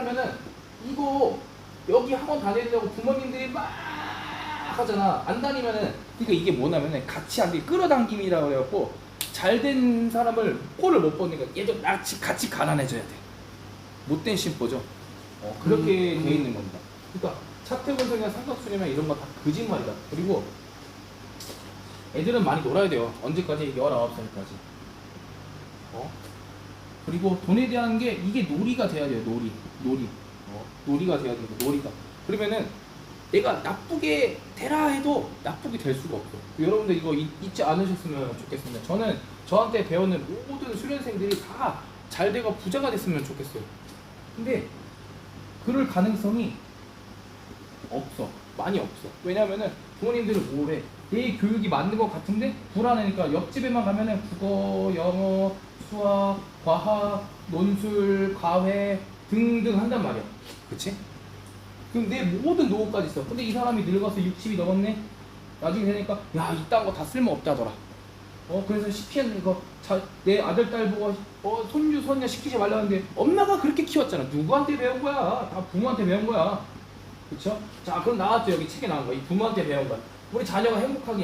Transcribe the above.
살면은 이거 여기 학원 다니려고 부모님들이 막 하잖아. 안 다니면은 그러니까 이게 뭐냐면은 같이 안 돼. 끌어당김이라고 그래갖고 잘된 사람을 꼴을 못 보니까 얘도 같이 같이 가난해져야 돼. 못된 심보죠. 어, 그렇게 음, 돼 음. 있는 겁니다. 그러니까 차태 분석이나 삼각수렴이나 이런 거 다 거짓말이다. 그리고 애들은 많이 놀아야 돼요. 언제까지? 19살까지. 어? 그리고 돈에 대한 게 이게 놀이가 돼야 돼요. 놀이. 놀이. 어? 놀이가 돼야 돼요. 놀이가. 그러면은 내가 나쁘게 되라 해도 나쁘게 될 수가 없어. 여러분들 이거 잊, 잊지 않으셨으면 좋겠습니다. 저는 저한테 배우는 모든 수련생들이 다 잘 되고 부자가 됐으면 좋겠어요. 근데 그럴 가능성이 없어. 많이 없어. 왜냐면은 부모님들은 뭐래? 내 교육이 맞는 것 같은데 불안하니까 옆집에만 가면은 국어, 영어, 수학, 과학, 논술, 과회 등등 한단 말이야. 그치? 그럼 내 모든 노후까지 있어. 근데 이 사람이 늙어서 60이 넘었네? 나중에 되니까 야 이딴 거 다 쓸모없다더라. 어 그래서 시키는 이거 자, 내 아들 딸 보고 어 손주 손녀 시키지 말라는데 엄마가 그렇게 키웠잖아. 누구한테 배운 거야? 다 부모한테 배운 거야. 그쵸? 자 그럼 나왔죠 여기 책에 나온 거. 이 부모한테 배운 거야. 우리 자녀가 행복하게